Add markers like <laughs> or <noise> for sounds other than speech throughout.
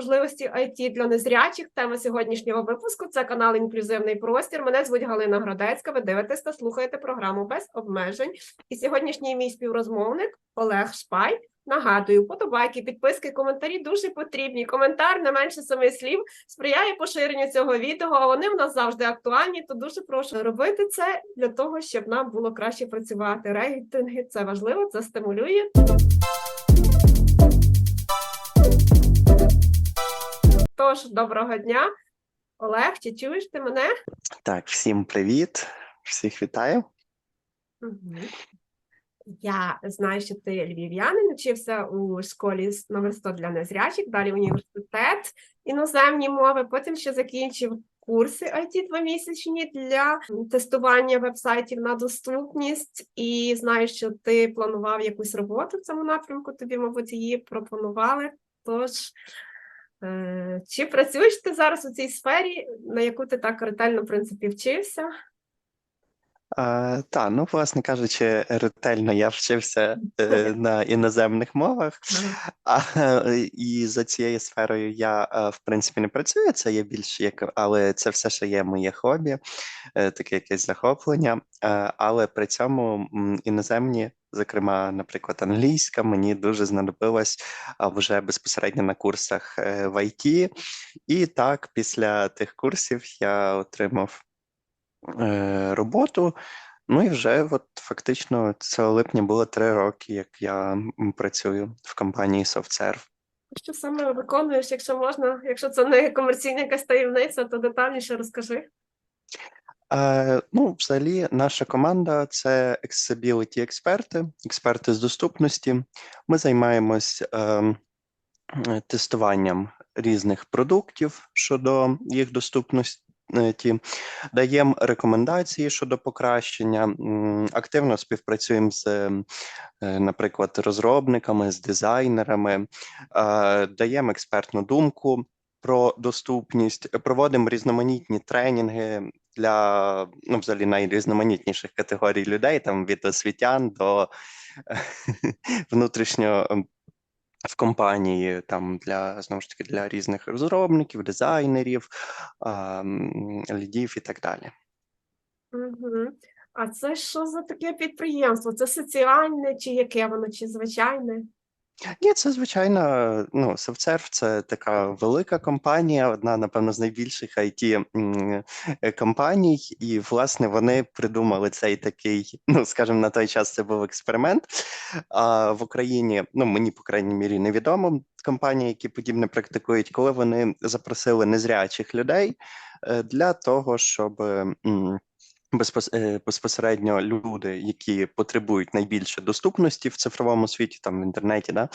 можливості IT для незрячих. Тема сьогоднішнього випуску це канал Інклюзивний простір. Мене звуть Галина Градецька. Ви дивитесь та слухаєте програму без обмежень. І сьогоднішній мій співрозмовник Олег Шпай. Нагадую, подобайки, підписки, коментарі дуже потрібні. Коментар не менше семи слів сприяє поширенню цього відео. А вони в нас завжди актуальні. То дуже прошу робити це для того, щоб нам було краще працювати. Рейтинги це важливо, це стимулює. Тож, доброго дня. Олег, чи чуєш ти мене? Так, всім привіт, всіх вітаю. Я знаю, що ти львів'янин, навчився у школі номер 100 для незрячих, далі університет, іноземні мови, потім ще закінчив курси IT двомісячні для тестування вебсайтів на доступність. І знаю, що ти планував якусь роботу в цьому напрямку, тобі, мабуть, її пропонували. Тож, чи працюєш ти зараз у цій сфері, на яку ти так ретельно, в принципі, вчився? А, та, ну, власне кажучи, ретельно я вчився е, <laughs> на іноземних мовах, а, і за цією сферою я, е, в принципі, не працюю. Це є більш як, але це все ще є моє хобі, е, таке якесь захоплення. Е, але при цьому іноземні, зокрема, наприклад, англійська, мені дуже знадобилась вже безпосередньо на курсах е, в IT. І так, після тих курсів я отримав роботу. Ну і вже от фактично цього липня було три роки, як я працюю в компанії SoftServe. Що саме виконуєш, якщо можна, якщо це не комерційна якась таємниця, то детальніше розкажи. Е, ну, взагалі, наша команда це accessibility експерти, експерти з доступності. Ми займаємось е, тестуванням різних продуктів щодо їх доступності. Даємо рекомендації щодо покращення, активно співпрацюємо з, е, наприклад, розробниками, з дизайнерами, е, даємо експертну думку про доступність, проводимо різноманітні тренінги для ну, взагалі найрізноманітніших категорій людей, там від освітян до внутрішньо ем, в компанії, там для знову ж таки для різних розробників, дизайнерів, лідів і так далі. Угу. А це що за таке підприємство? Це соціальне, чи яке воно, чи звичайне? Ні, це звичайно, ну, SoftServe – це така велика компанія, одна, напевно, з найбільших it е, компаній, і власне вони придумали цей такий, <laughs> ну скажімо, на той час це був експеримент. А в Україні, ну мені по крайній мірі невідомо компанії, які подібне практикують, коли вони запросили незрячих людей е, для того, щоб. Безпосередньо люди, які потребують найбільше доступності в цифровому світі, там в інтернеті, да,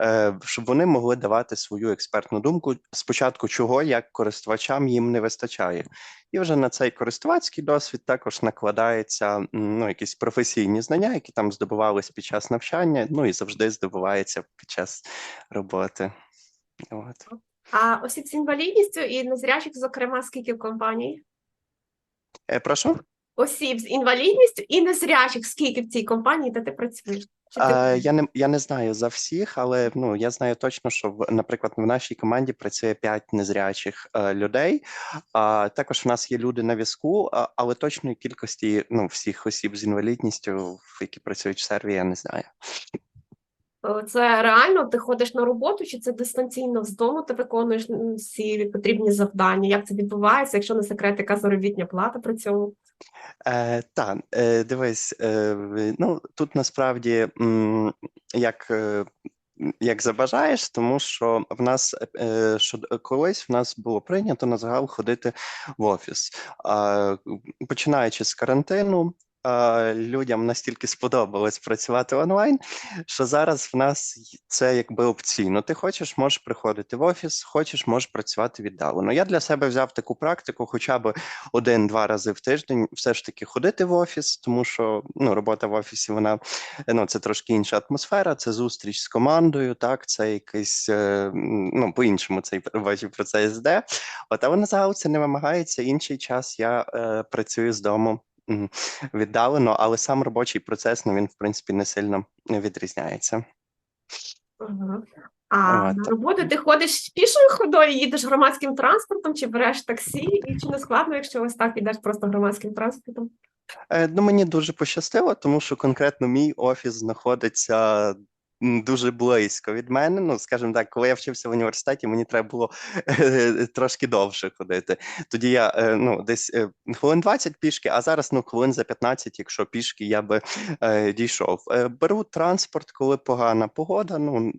е, щоб вони могли давати свою експертну думку спочатку, чого як користувачам їм не вистачає. І вже на цей користувацький досвід також накладається ну, якісь професійні знання, які там здобувались під час навчання, ну і завжди здобуваються під час роботи. От. А осіб з інвалідністю і незрячих, зокрема, скільки в компанії? Е, прошу. Осіб з інвалідністю і незрячих, скільки в цій компанії, де ти працюєш? Чи ти... Е, я не я не знаю за всіх, але ну я знаю точно, що в наприклад в нашій команді працює 5 незрячих е, людей. А також в нас є люди на візку, а, але точної кількості ну всіх осіб з інвалідністю, які працюють в серві, я не знаю. Це реально ти ходиш на роботу, чи це дистанційно з дому ти виконуєш всі потрібні завдання? Як це відбувається, якщо не секрет, яка заробітня плата при цьому? Е, та, е, дивись, е, ну тут насправді м, як, е, як забажаєш, тому що в нас е, що колись в нас було прийнято на загал ходити в офіс. е, починаючи з карантину, людям настільки сподобалось працювати онлайн, що зараз в нас це якби опційно. Ти хочеш, можеш приходити в офіс, хочеш, можеш працювати віддалено. Я для себе взяв таку практику, хоча б один-два рази в тиждень все ж таки ходити в офіс, тому що ну, робота в офісі вона ну, це трошки інша атмосфера, це зустріч з командою, так, це якийсь е, ну, по-іншому цей робочий процес йде. От, але на загал це не вимагається. Інший час я е, працюю з дому. Віддалено, але сам робочий процес ну, він в принципі не сильно відрізняється. Ага. А От. на роботу ти ходиш пішою ходою, їдеш громадським транспортом, чи береш таксі, і чи не складно, якщо ось так ідеш просто громадським транспортом? Е, Ну, мені дуже пощастило, тому що конкретно мій офіс знаходиться дуже близько від мене. Ну, скажімо так, коли я вчився в університеті, мені треба було е, трошки довше ходити. Тоді я е, ну, десь е, хвилин 20 пішки, а зараз ну, хвилин за 15, якщо пішки, я би дійшов. Беру транспорт, коли погана погода. Ну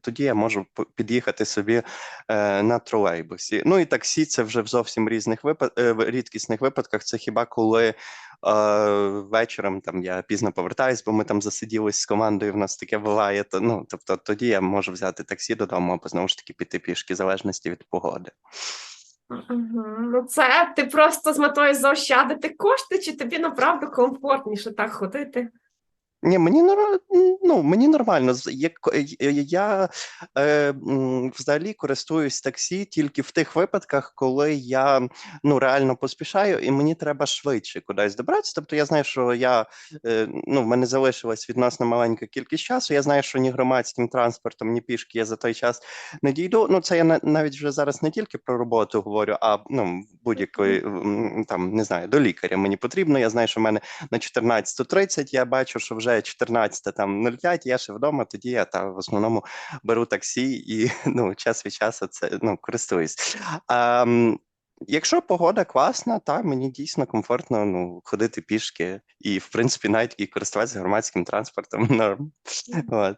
тоді я можу під'їхати собі на тролейбусі. Ну і таксі це вже в зовсім різних випад... рідкісних випадках. Це хіба коли вечором там я пізно повертаюсь, бо ми там засиділись з командою. В нас таке буває. То ну тобто тоді я можу взяти таксі додому, або знову ж таки піти пішки, в залежності від погоди. Ну, це ти просто з метою заощадити кошти, чи тобі направду комфортніше так ходити? Ні, мені ну, мені нормально. Я е, взагалі користуюсь таксі тільки в тих випадках, коли я ну реально поспішаю, і мені треба швидше кудись добратися. Тобто я знаю, що я е, ну в мене залишилась відносно маленька кількість часу. Я знаю, що ні громадським транспортом, ні пішки я за той час не дійду. Ну це я навіть вже зараз не тільки про роботу говорю, а ну будь-якої там не знаю, до лікаря мені потрібно. Я знаю, що в мене на 14.30 я бачу, що вже 14 там 05, я ще вдома, тоді я та в основному беру таксі і <laughs> ну, час від часу це ну, користуюсь. А, якщо погода класна, та мені дійсно комфортно ну, ходити пішки і, в принципі, навіть і користуватися громадським транспортом <laughs> норм. От.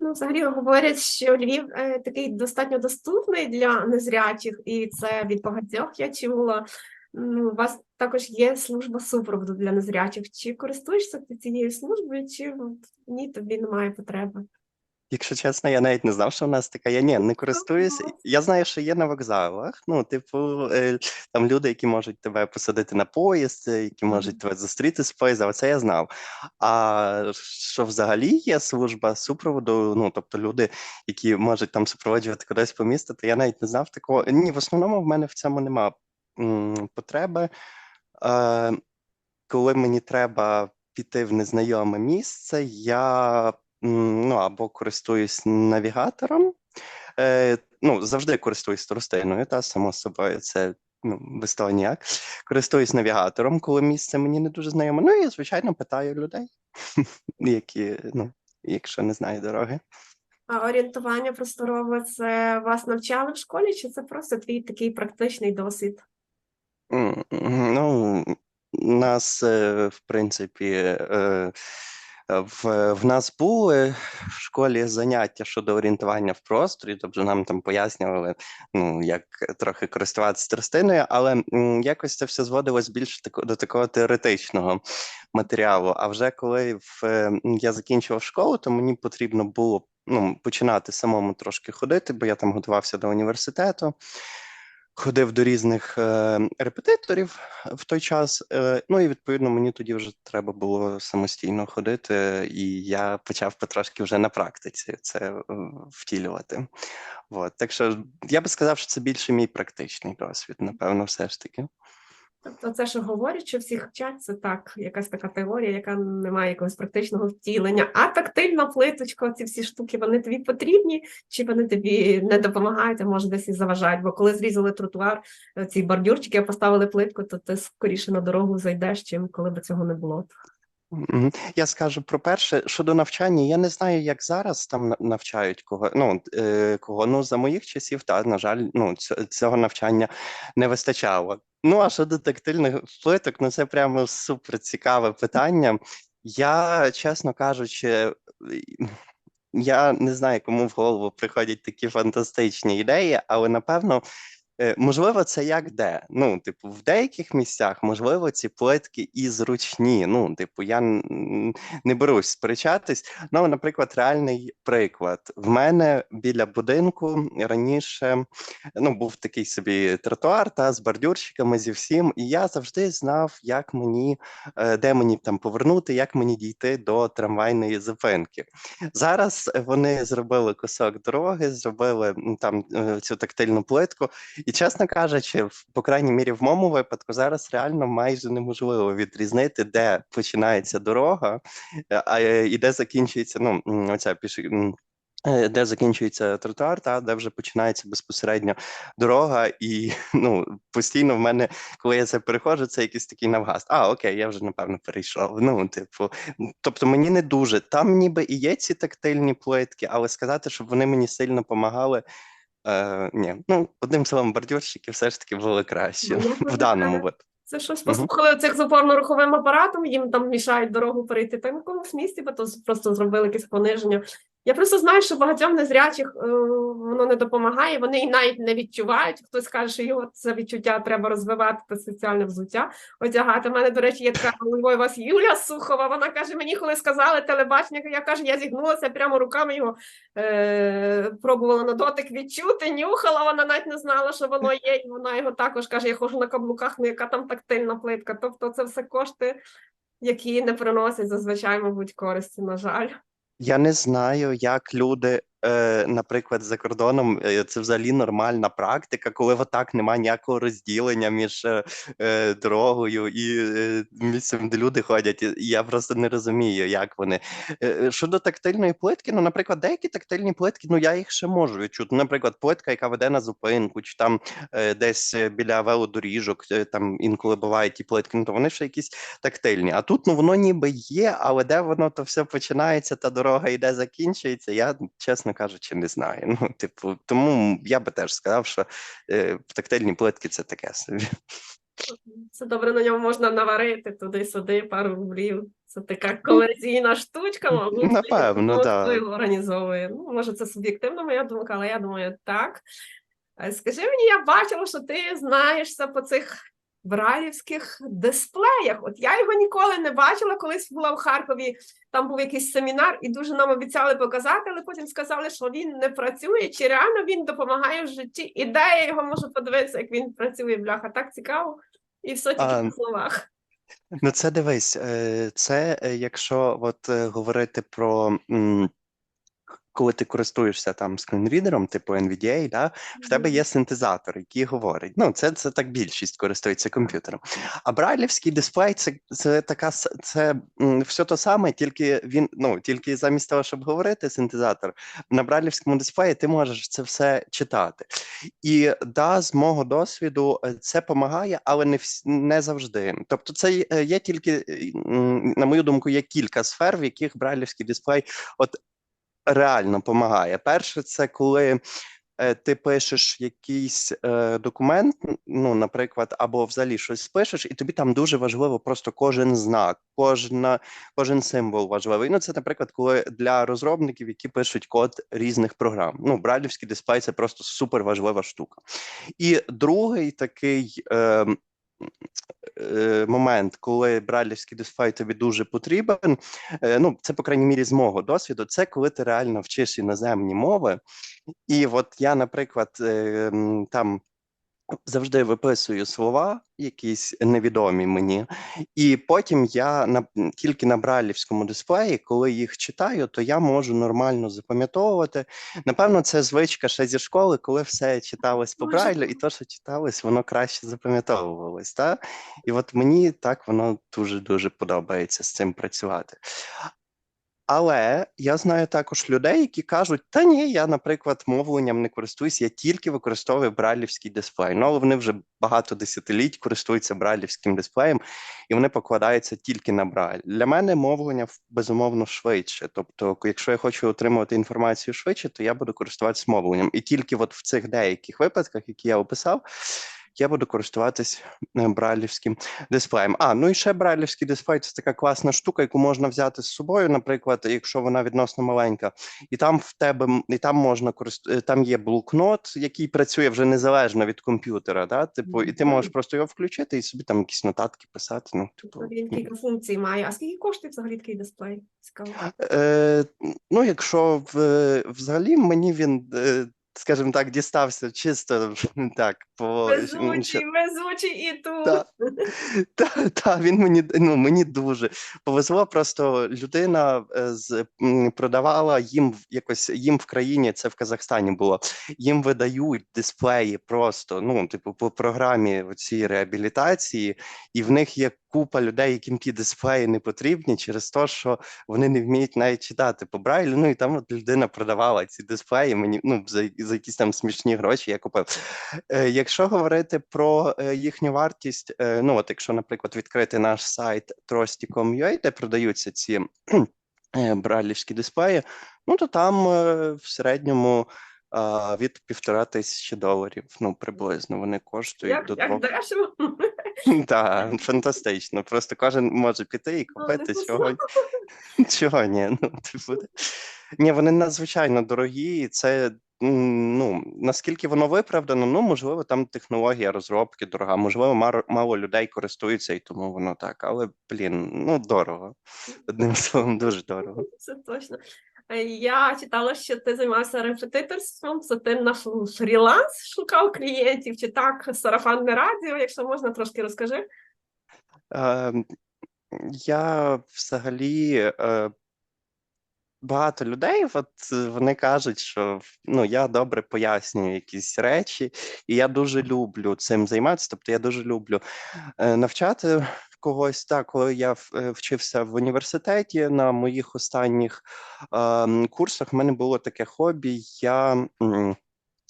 Ну, взагалі говорять, що Львів е, такий достатньо доступний для незрячих, і це від багатьох я чула. Ну, у вас також є служба супроводу для незрячих. Чи користуєшся ти цією службою, чи ні, тобі немає потреби? Якщо чесно, я навіть не знав, що в нас така. Я ні, не користуюся. Я знаю, що є на вокзалах. Ну, типу, е, там люди, які можуть тебе посадити на поїзд, е, які можуть тебе зустріти з поїзда, оце я знав. А що взагалі є служба супроводу, ну тобто люди, які можуть там супроводжувати кудись по місту, то я навіть не знав такого. Ні, в основному в мене в цьому нема м, потреби. Е, коли мені треба піти в незнайоме місце, я ну, або користуюсь навігатором. Е, ну, завжди користуюсь тростиною, та само собою, це ну, без того ніяк. Користуюсь навігатором, коли місце мені не дуже знайоме. Ну і звичайно питаю людей, <laughs> які, ну, якщо не знаю дороги. А орієнтування просторове це вас навчали в школі, чи це просто твій такий практичний досвід? Ну, нас, е, в принципі, е, в, в нас були в школі заняття щодо орієнтування в просторі, тобто нам там пояснювали, ну, як трохи користуватися тростиною, але якось це все зводилось більше до такого теоретичного матеріалу. А вже коли в, е, я закінчував школу, то мені потрібно було ну, починати самому трошки ходити, бо я там готувався до університету ходив до різних е, репетиторів в той час. Е, ну і відповідно мені тоді вже треба було самостійно ходити, і я почав потрошки вже на практиці це е, втілювати. От. Так що я би сказав, що це більше мій практичний досвід, напевно, все ж таки. Тобто це, що говорять, що всі вчать, це так, якась така теорія, яка не має якогось практичного втілення. А тактильна плиточка, ці всі штуки, вони тобі потрібні, чи вони тобі не допомагають, а може десь і заважають? Бо коли зрізали тротуар, е, ці бордюрчики, поставили плитку, то ти скоріше на дорогу зайдеш, чим коли б цього не було. Я скажу про перше щодо навчання. Я не знаю, як зараз там навчають кого. Ну е, кого ну за моїх часів, та на жаль, ну цього навчання не вистачало. Ну а щодо тактильних плиток, ну це прямо супер цікаве питання. Я, чесно кажучи, я не знаю, кому в голову приходять такі фантастичні ідеї, але напевно. Е, Можливо, це як де. Ну, типу, в деяких місцях, можливо, ці плитки і зручні. Ну, типу, я не берусь сперечатись. Ну, наприклад, реальний приклад. В мене біля будинку раніше ну, був такий собі тротуар та з бордюрчиками зі всім, і я завжди знав, як мені, е, де мені там повернути, як мені дійти до трамвайної зупинки. Зараз вони зробили кусок дороги, зробили там е, цю тактильну плитку. І чесно кажучи, в- по крайній мірі, в моєму випадку зараз реально майже неможливо відрізнити, де починається дорога, е, а е, і де закінчується ну, оця піш... е, де закінчується тротуар, та де вже починається безпосередньо дорога, і <laughs> ну постійно в мене, коли я це переходжу, це якийсь такий навгаз. А, окей, я вже напевно перейшов. Ну, типу, тобто мені не дуже. Там ніби і є ці тактильні плитки, але сказати, щоб вони мені сильно допомагали. Е, ні, ну одним словом, бордюрщики все ж таки були краще Ну, в даному випадку. Це щось послухали цих з опорно-руховим апаратом, їм там мішають дорогу перейти. Та в якомусь місці, бо то просто зробили якесь пониження. Я просто знаю, що багатьом незрячих е, воно не допомагає, вони і навіть не відчувають. Хтось каже, що його це відчуття треба розвивати та спеціальне взуття одягати. У мене, до речі, є така у вас Юля Сухова. Вона каже: мені коли сказали телебачення, я кажу, я зігнулася прямо руками його е, пробувала на дотик відчути, нюхала. Вона навіть не знала, що воно є. І вона його також каже: я ходжу на каблуках, ну яка там тактильна плитка. Тобто, це все кошти, які не приносять зазвичай, мабуть, користі, на жаль. Я не знаю, як люди, наприклад, за кордоном, е, це взагалі нормальна практика, коли отак немає ніякого розділення між е, е, дорогою і е, місцем, де люди ходять. Я просто не розумію, як вони. Е, е, Щодо тактильної плитки, ну, наприклад, деякі тактильні плитки, ну я їх ще можу відчути. Наприклад, плитка, яка веде на зупинку, чи там е, десь е, біля велодоріжок, е, там інколи бувають ті плитки, ну то вони ще якісь тактильні. А тут ну воно ніби є, але де воно то все починається, та дорога йде, закінчується. Я чесно кажучи, не знаю. <laughs> Ну, типу, тому я би теж сказав, що е, тактильні плитки це таке собі. Це добре на ньому можна наварити туди-сюди пару рублів. Це така комерційна штучка, мабуть, Напевно, да. організовує. Ну, може, це суб'єктивна моя думка, але я думаю, так. Е, Скажи мені, я бачила, що ти знаєшся по цих брайлівських дисплеях. От я його ніколи не бачила, колись була в Харкові, там був якийсь семінар, і дуже нам обіцяли показати, але потім сказали, що він не працює, чи реально він допомагає в житті. І де я його можу подивитися, як він працює, бляха, так цікаво. І все тільки А, на словах. Ну, це дивись, е, це е, якщо от е, говорити про. Коли ти користуєшся там скрінрідером, типу NVDA, да, в тебе є синтезатор, який говорить. Ну, це, це так більшість користується комп'ютером. А брайлівський дисплей це, це така це все то саме, тільки він, ну, тільки замість того, щоб говорити синтезатор, на брайлівському дисплеї ти можеш це все читати. І да, з мого досвіду е, це допомагає, але не вс- не завжди. Тобто, це є- е, тільки, на мою думку, є кілька сфер, в яких брайлівський дисплей от реально допомагає. Перше, це коли е, ти пишеш якийсь е, документ, ну, наприклад, або взагалі щось пишеш, і тобі там дуже важливо просто кожен знак, кожна, кожен символ важливий. Ну, це, наприклад, коли для розробників, які пишуть код різних програм. Ну, брайлівський дисплей це просто супер важлива штука. І другий такий. Е, Момент, коли брайлівський дисплей тобі дуже потрібен, е, ну це по крайній мірі з мого досвіду, це коли ти реально вчиш іноземні мови, і от я, наприклад, е, там завжди виписую слова, якісь невідомі мені, і потім я на тільки на брайлівському дисплеї, коли їх читаю, то я можу нормально запам'ятовувати. Напевно, це звичка ще зі школи, коли все читалось по брайлю, і то, що читалось, воно краще запам'ятовувалось. Та? І от мені так воно дуже дуже подобається з цим працювати. Але я знаю також людей, які кажуть: та ні, я, наприклад, мовленням не користуюсь, я тільки використовую брайлівський дисплей. Ну, але вони вже багато десятиліть користуються брайлівським дисплеєм, і вони покладаються тільки на брайль. Для мене мовлення безумовно швидше. Тобто, якщо я хочу отримувати інформацію швидше, то я буду користуватися мовленням. І тільки от в цих деяких випадках, які я описав, я буду користуватись е, брайлівським дисплеєм. А, ну і ще брайлівський дисплей це така класна штука, яку можна взяти з собою, наприклад, якщо вона відносно маленька, і там в тебе і там можна корист... е, там є блокнот, який працює вже незалежно від комп'ютера. Да? Типу, і ти можеш просто його включити і собі там якісь нотатки писати. Ну, типу, Він кілька функцій має. А скільки коштує взагалі такий дисплей? Цікаво. Е, ну, якщо в, взагалі мені він, скажімо так, дістався чисто <laughs> так, по Везучий, везучий і тут. Та, <laughs> та, та, він мені ну мені дуже повезло. Просто людина е, з продавала їм якось їм в країні, це в Казахстані було. Їм видають дисплеї просто, ну, типу, по програмі цієї реабілітації, і в них є купа людей, яким ті дисплеї не потрібні через те, що вони не вміють навіть читати по Брайлю. Ну і там от людина продавала ці дисплеї мені ну, за, за якісь там смішні гроші я купив. Е, якщо говорити про е, їхню вартість, е, ну от якщо, наприклад, відкрити наш сайт trosty.com.ua, де продаються ці е, брайлівські дисплеї, ну то там е, в середньому від півтора тисячі доларів, ну приблизно вони коштують Як, до як двох. дешево. <laughs> Так, фантастично. Просто кожен може піти і Ну, купити чого. <laughs> Чого ні? Ну, типу, ні, вони надзвичайно дорогі, і це ну наскільки воно виправдано, ну можливо, там технологія розробки дорога, можливо, мар- мало людей користуються, і тому воно так. Але блін, ну дорого. Одним словом, дуже дорого. Це точно. Я читала, що ти займався репетиторством, це ти на фріланс шукав клієнтів, чи так, сарафанне радіо, якщо можна, трошки розкажи. Е, я взагалі е, багато людей, от е, вони кажуть, що ну я добре пояснюю якісь речі, і я дуже люблю цим займатися. Тобто я дуже люблю е, навчати когось. Так, коли я е, вчився в університеті на моїх останніх е, курсах, в мене було таке хобі. Я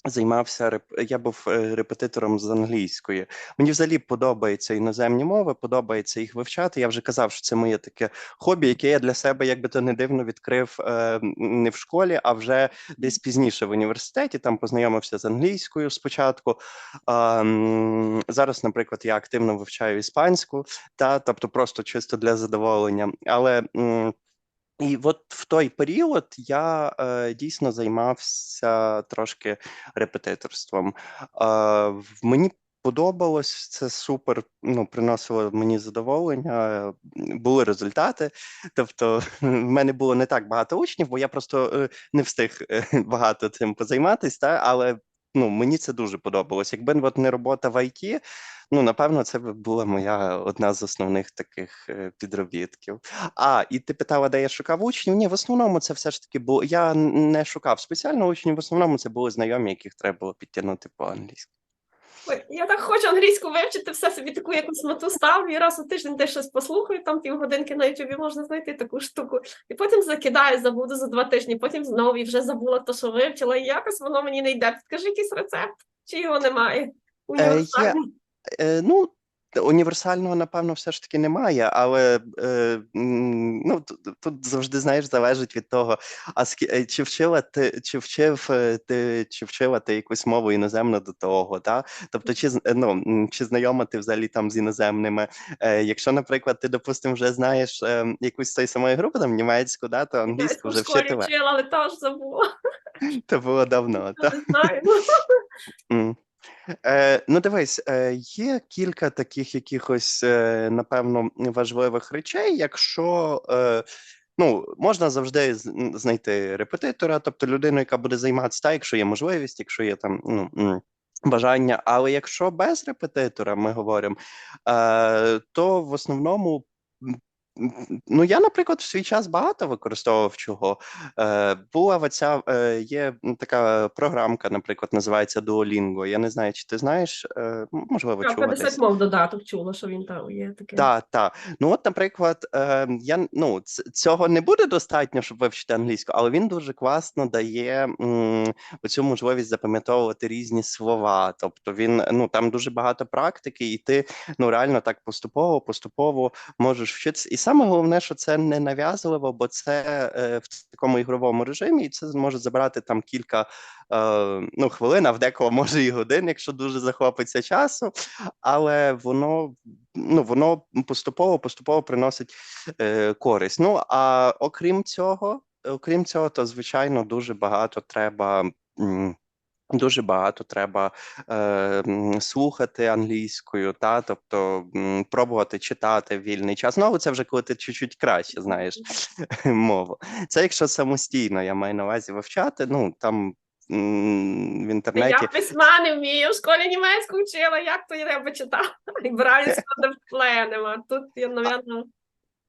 Займався я був е, репетитором з англійської. Мені взагалі подобаються іноземні мови, подобається їх вивчати. Я вже казав, що це моє таке хобі, яке я для себе, як би то не дивно, відкрив е, не в школі, а вже десь пізніше в університеті. Там познайомився з англійською спочатку. Зараз, наприклад, я активно вивчаю іспанську, та тобто просто чисто для задоволення. Але і от в той період я е, дійсно займався трошки репетиторством. Е, мені подобалось це супер. Ну, приносило мені задоволення, були результати. Тобто, <laughs> в мене було не так багато учнів, бо я просто е, не встиг <laughs> багато цим позайматись, та але ну мені це дуже подобалось. Якби от не робота в IT, ну напевно, це б була моя одна з основних таких е, підробітків. А, і ти питала, де я шукав учнів? Ні, в основному це все ж таки було. Я не шукав спеціально учнів, в основному це були знайомі, яких треба було підтягнути по англійськи. Ой, я так хочу англійську вивчити, все собі таку якусь мету став, і раз у тиждень десь щось послухаю, там півгодинки на Ютубі можна знайти таку штуку. І потім закидаю, забуду за два тижні, потім знову і вже забула те, що вивчила, і якось воно мені не йде. Скажи якийсь рецепт, чи його немає? Універсальний. Е, ну, універсального, напевно, все ж таки немає, але е, ну, тут, тут завжди, знаєш, залежить від того, а скі, е, чи вчила ти, чи вчив е, ти, чи вчила ти якусь мову іноземну до того, та? Тобто, чи, ну, чи знайома ти взагалі там з іноземними? Е, якщо, наприклад, ти, допустимо, вже знаєш е, якусь з тої самої групи, там німецьку, да, то англійську вже вчити ле- вчила, але теж забула. <laughs> то було давно, та? Е, ну, дивись, е, є кілька таких якихось, е, напевно, важливих речей. Якщо е, ну, можна завжди знайти репетитора, тобто людину, яка буде займатися, та, якщо є можливість, якщо є там ну, бажання. Але якщо без репетитора ми говоримо, е, то в основному. Ну, я, наприклад, в свій час багато використовував чого. Е, була оця, е, є така програмка, наприклад, називається Duolingo. Я не знаю, чи ти знаєш, е, можливо, чула 50 десь. мов додаток чула, що він там є таке. Так, так. Ну, от, наприклад, е, я ну цього не буде достатньо, щоб вивчити англійську, але він дуже класно дає м, оцю можливість запам'ятовувати різні слова. Тобто він ну там дуже багато практики, і ти ну реально так поступово, поступово можеш вчитися. І саме головне, що це не нав'язливо, бо це е, в такому ігровому режимі, і це може забрати там кілька е, ну, хвилин, а в декого може і годин, якщо дуже захопиться часу. Але воно ну воно поступово поступово приносить е, користь. Ну а окрім цього, окрім цього, то звичайно дуже багато треба. Дуже багато треба е, слухати англійською, та тобто м, пробувати читати в вільний час. Ну, але це вже коли ти чуть-чуть краще знаєш <laughs> мову. Це якщо самостійно я маю на увазі вивчати. Ну там м, в інтернеті Я письма не вмію, в школі німецьку вчила, як то треба читати? Браюся де впленема. Тут я, М,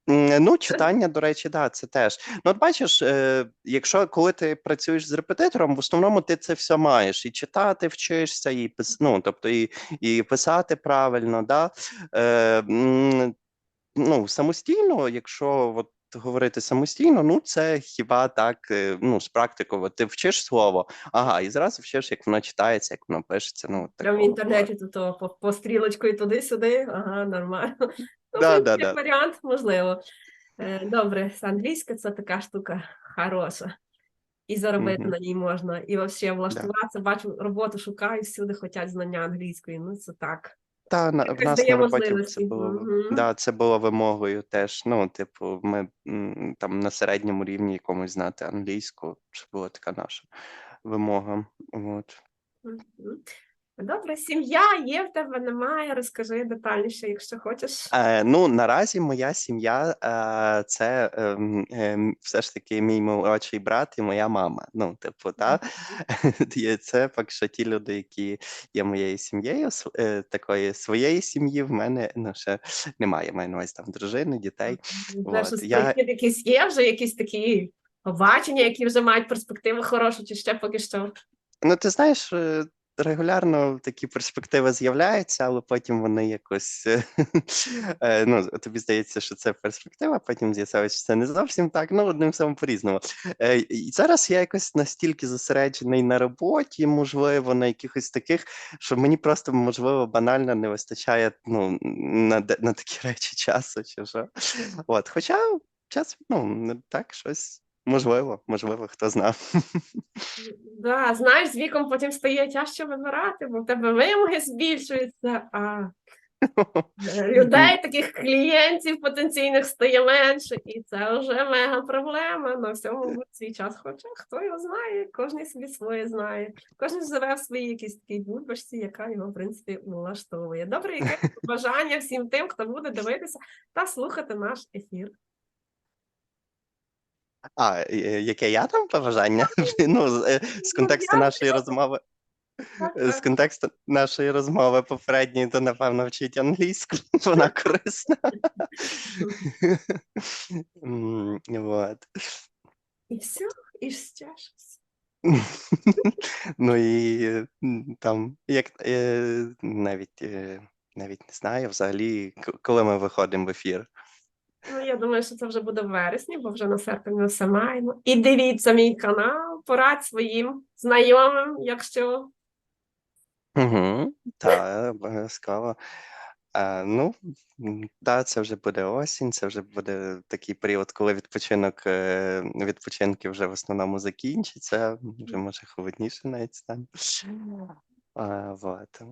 Ну, читання, до речі, да, це теж. Ну, от бачиш, е, якщо коли ти працюєш з репетитором, в основному ти це все маєш. І читати вчишся, і пис, ну, тобто і, і писати правильно, да. Е, ну, самостійно, якщо от говорити самостійно, ну це хіба так, е, ну, з практикою. Ти вчиш слово, ага, і зразу вчиш, як воно читається, як воно пишеться. Ну, Прямо в інтернеті тут по, по стрілочкою туди-сюди. Ага, нормально. Да, да, да. варіант, можливо. Е, Добре, англійська це така штука хороша. І заробити Мгм. на ній можна, і взагалі влаштуватися. Бачу, роботу шукаю, всюди хочуть знання англійської. Ну, це так. Та на в нас на роботі це було Мгм. да, це було вимогою теж. Ну, типу, ми там на середньому рівні якомусь знати англійську. Це була така наша вимога. От. Мгм. Добре, сім'я є в тебе, немає. Розкажи детальніше, якщо хочеш. Е, ну, наразі моя сім'я е, це ем, все ж таки мій молодший брат і моя мама. Ну, типу, та <laughs> це поки що ті люди, які є моєю сім'єю, е, такої своєї сім'ї в мене ну, ще немає. Маю на увазі там дружини, дітей. Вже от, я- якийсь є, вже якісь такі побачення, які вже мають перспективу хорошу, чи ще поки що. Ну, ти знаєш, е, регулярно такі перспективи з'являються, але потім вони якось е, <laughs> е, ну, тобі здається, що це перспектива, потім з'ясовується, що це не зовсім так. Ну, одним словом, по-різному. Е, І зараз я якось настільки зосереджений на роботі, можливо, на якихось таких, що мені просто, можливо, банально не вистачає ну, на, на такі речі часу, чи що. От, хоча час, ну, так щось. Можливо, можливо, хто знав. Да, знаєш, з віком потім стає тяжче вибирати, бо в тебе вимоги збільшуються, а <laughs> людей, таких клієнтів потенційних стає менше, і це вже мега проблема. На всьому свій час. Хоча хто його знає, кожен собі своє знає. Кожен живе в своїй якійсь такій бульбашці, яка його, в принципі, влаштовує. Добре, яке <laughs> бажання всім тим, хто буде дивитися та слухати наш ефір. А, е, яке я там побажання? <laughs> Ну, з, е, з контексту нашої розмови, е, з контексту нашої розмови попередньої, то напевно вчить англійську, <laughs> вона корисна. <laughs> Вот. І все, і ще. Ну і там, як навіть навіть не знаю, взагалі, коли ми виходимо в ефір. Ну, я думаю, що це вже буде в вересні, бо вже на серпень ми все маємо. І дивіться мій канал, порадь своїм знайомим, якщо Угу, так, обов'язково. А, ну, да, це вже буде осінь, це вже буде такий період, коли відпочинок, е, відпочинки вже в основному закінчаться, вже може холодніше навіть стане. А, вот.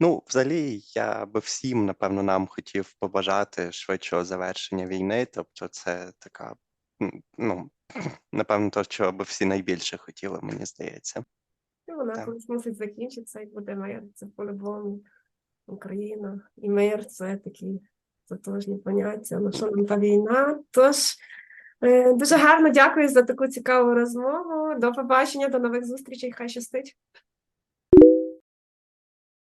Ну, взагалі, я би всім, напевно, нам хотів побажати швидшого завершення війни. Тобто, це така, ну, <clears throat> напевно, то, чого би всі найбільше хотіли, мені здається. ну, вона Так. колись мусить закінчитися і буде мир. Це по-любому Україна і мир це такі тотожні поняття. Ну що нам та війна? Тож е, дуже гарно дякую за таку цікаву розмову. До побачення, до нових зустрічей. Хай щастить.